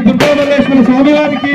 దుర్గామల్లేశ్వర స్వామి స్వామివారికి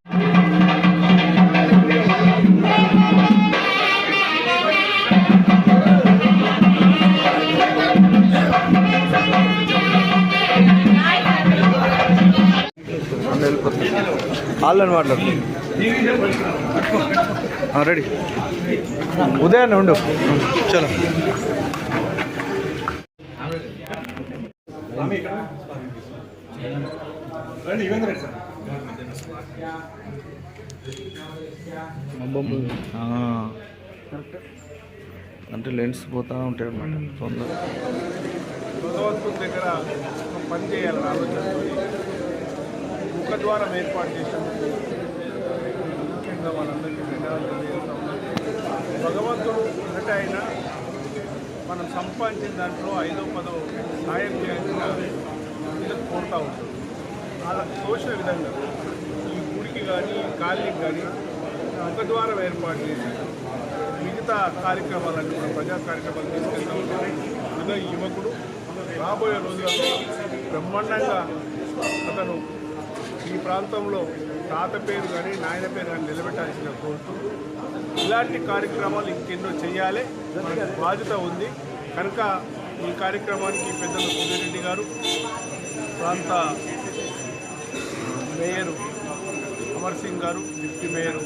వాళ్ళని మాట్లాడు. రెడీ. ఉదయాన్నే ఉండు. చలో. అంటే లెన్స్ పోతా ఉంటాయి అన్నమాట తొందర భగవంతుని దగ్గర పని చేయాలని ఆలోచనతో ముఖద్వారం ఏర్పాటు చేసినందుకు ముఖ్యంగా మనందరికీ ధన్యవాదాలు తెలియజేస్తా భగవంతుడు ఒకటే ఆయన మనం సంపాదించిన దాంట్లో ఐదో పదో సాయం చేయాల్సిన వీళ్ళకి కోరుతూ ఉంటాం. అలా తోచిన విధంగా ఈ గుడికి కానీ ఈ కాలనీకి కానీ ముఖద్వారం ఏర్పాటు చేసి మిగతా కార్యక్రమాలన్నీ కూడా ప్రజా కార్యక్రమాలు తీసుకెళ్తూ ఉంటాయి యువకుడు రాబోయే రోజుల్లో బ్రహ్మాండంగా అతను ఈ ప్రాంతంలో తాత పేరు కానీ నాయన పేరు కానీ నిలబెట్టాల్సిన కోరుతూ ఇలాంటి కార్యక్రమాలు ఇంకెన్నో చేయాలి. మనకు బాధ్యత ఉంది. కనుక ఈ కార్యక్రమానికి పెద్దలు సుధీరెడ్డి గారు ప్రాంత మేయర్ అమర్ సింగ్ గారు డిప్యూటీ మేయర్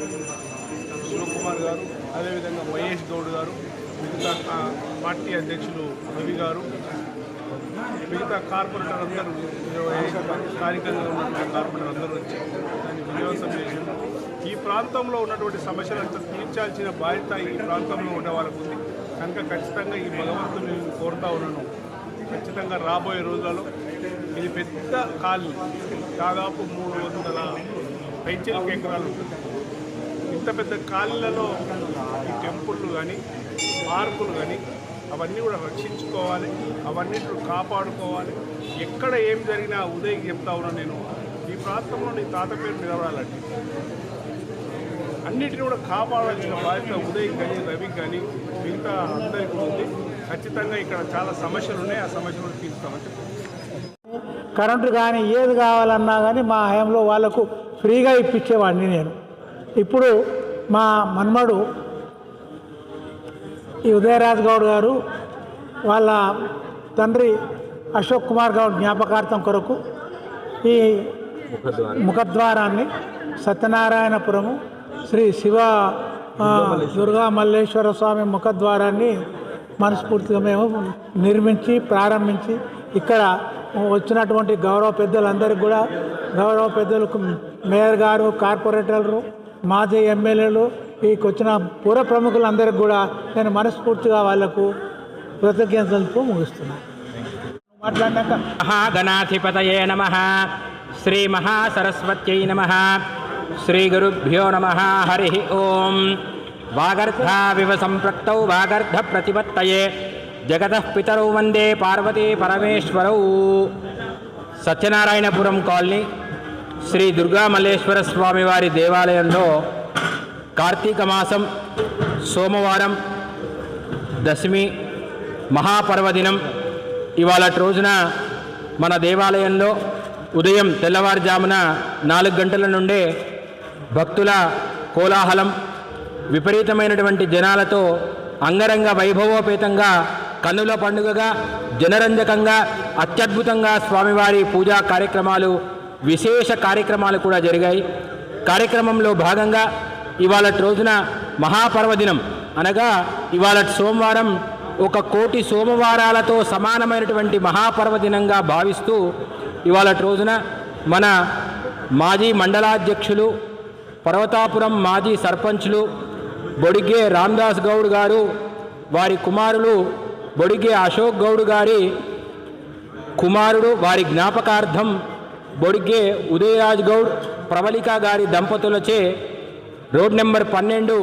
శివకుమార్ గారు అదేవిధంగా మహేష్ గౌడ్ గారు మిగతా పార్టీ అధ్యక్షులు రవి గారు మిగతా కార్పొరేటర్ అందరూ ఇరవై స్థానికంగా ఉన్నటువంటి కార్పొరేటర్ అందరూ వచ్చి దాన్ని వినియోగం చేశారు. ఈ ప్రాంతంలో ఉన్నటువంటి సమస్యలంతా తీర్చాల్సిన బాధ్యత ఈ ప్రాంతంలో ఉండే వాళ్ళకు ఉంది. కనుక ఖచ్చితంగా ఈ భగవంతుని నేను కోరుతా ఉన్నాను. ఖచ్చితంగా రాబోయే రోజులలో ఇది పెద్ద కాలనీ దాదాపు మూడు వందల పైచలిక ఎకరాలు ఉంటుంది. ఇంత పెద్ద కాలనీలలో ఈ టెంపుళ్ళు కానీ పార్కులు కానీ అవన్నీ కూడా రక్షించుకోవాలి అవన్నిటిని కాపాడుకోవాలి. ఎక్కడ ఏం జరిగినా ఉదయ్ చెప్తా ఉన్నా నేను. ఈ ప్రాంతంలో నీ తాత పేరు నిలబడాలండి. అన్నిటిని కూడా కాపాడాల్సిన బాధ్యత ఉదయ్ కానీ రవి కానీ మిగతా అందరికీ ఉంది. ఖచ్చితంగా ఇక్కడ చాలా సమస్యలు ఉన్నాయి. ఆ సమస్యలు కూడా కరెంటు కానీ ఏది కావాలన్నా కానీ మా హయాంలో వాళ్ళకు ఫ్రీగా ఇప్పించేవాడిని నేను. ఇప్పుడు మా మన్మడు ఈ ఉదయరాజ్ గౌడ్ గారు వాళ్ళ తండ్రి అశోక్ కుమార్ గౌడ్ జ్ఞాపకార్థం కొరకు ఈ ముఖద్వారాన్ని సత్యనారాయణపురము శ్రీ శివ దుర్గా మల్లేశ్వర స్వామి ముఖద్వారాన్ని మనస్ఫూర్తిగా మేము నిర్మించి ప్రారంభించి ఇక్కడ వచ్చినటువంటి గౌరవ పెద్దలందరికీ కూడా గౌరవ పెద్దలకు మేయర్ గారు కార్పొరేటర్లు మాజీ ఎమ్మెల్యేలు ఈ వచ్చిన పూర్వ ప్రముఖులందరికీ కూడా నేను మనస్ఫూర్తిగా వాళ్ళకు కృతజ్ఞతలతో ముగిస్తున్నాను మాట్లాడినాక మహాగణాధిపతయే నమ. శ్రీ మహాసరస్వత్యై నమ. శ్రీ గురుభ్యో నమ. హరి ఓం. వాగర్ధావివ సంపృక్తౌ వాగర్ధ ప్రతిపత్తయే. జగత పితరౌ వందే పార్వతీ పరమేశ్వరౌ. సత్యనారాయణపురం కాలనీ శ్రీ దుర్గా మల్లేశ్వర స్వామివారి దేవాలయంలో కార్తీక మాసం సోమవారం దశమి మహాపర్వదినం. ఇవాళ రోజున మన దేవాలయంలో ఉదయం తెల్లవారుజామున నాలుగు గంటల నుండే భక్తుల కోలాహలం విపరీతమైనటువంటి జనాలతో అంగరంగ వైభవోపేతంగా కన్నుల పండుగగా జనరంజకంగా అత్యద్భుతంగా స్వామివారి పూజా కార్యక్రమాలు విశేష కార్యక్రమాలు కూడా జరిగాయి. కార్యక్రమంలో భాగంగా ఇవాళ రోజున మహాపర్వదినం. అనగా ఇవాళ సోమవారం ఒక కోటి సోమవారాలతో సమానమైనటువంటి మహాపర్వదినంగా భావిస్తూ ఇవాళ రోజున మన మాజీ మండలాధ్యక్షులు పర్వతాపురం మాజీ సర్పంచ్లు బొడిగే రామ్దాస్ గౌడ్ గారు వారి కుమారులు బొడిగే అశోక్ గౌడ్ గారి కుమారుడు వారి జ్ఞాపకార్థం బొడిగే ఉదయరాజ్ గౌడ్ ప్రవళిక గారి దంపతులచే రోడ్ నెంబర్ పన్నెండు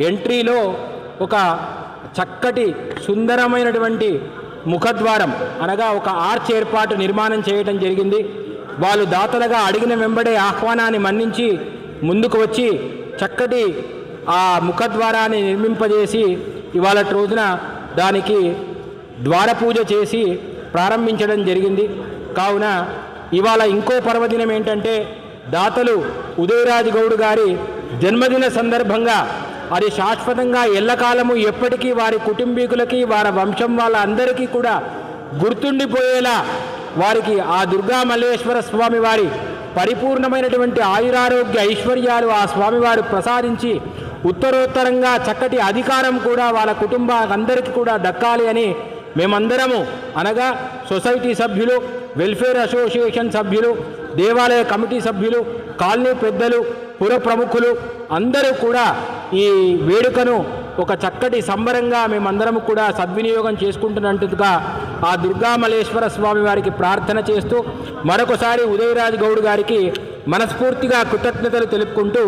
ఎంట్రీలో ఒక చక్కటి సుందరమైనటువంటి ముఖద్వారం అనగా ఒక ఆర్చ్ ఏర్పాటు నిర్మాణం చేయటం జరిగింది. వాళ్ళు దాతలుగా అడిగిన వెంబడే ఆహ్వానాన్ని మన్నించి ముందుకు వచ్చి చక్కటి ఆ ముఖద్వారాన్ని నిర్మింపజేసి ఇవాళ రోజున దానికి ద్వారపూజ చేసి ప్రారంభించడం జరిగింది. కావున ఇవాళ ఇంకో పర్వదినం ఏంటంటే దాతలు ఉదయరాజ్ గౌడ్ గారి జన్మదిన సందర్భంగా అది శాశ్వతంగా ఎల్లకాలము ఎప్పటికీ వారి కుటుంబీకులకి వారి వంశం వాళ్ళ అందరికీ కూడా గుర్తుండిపోయేలా వారికి ఆ దుర్గా మల్లేశ్వర స్వామి వారి పరిపూర్ణమైనటువంటి ఆయురారోగ్య ఐశ్వర్యాలు ఆ స్వామివారు ప్రసాదించి ఉత్తరోత్తరంగా చక్కటి అధికారం కూడా వాళ్ళ కుటుంబ అందరికీ కూడా దక్కాలి అని మేమందరము అనగా సొసైటీ సభ్యులు వెల్ఫేర్ అసోసియేషన్ సభ్యులు దేవాలయ కమిటీ సభ్యులు కాలనీ పెద్దలు పుర ప్రముఖులు అందరూ కూడా ఈ వేడుకను ఒక చక్కటి సంబరంగా మేమందరం కూడా సద్వినియోగం చేసుకుంటున్నట్టుగా ఆ దుర్గామలేశ్వర స్వామి వారికి ప్రార్థన చేస్తూ మరొకసారి ఉదయరాజ్ గౌడ్ గారికి మనస్ఫూర్తిగా కృతజ్ఞతలు తెలుపుకుంటూ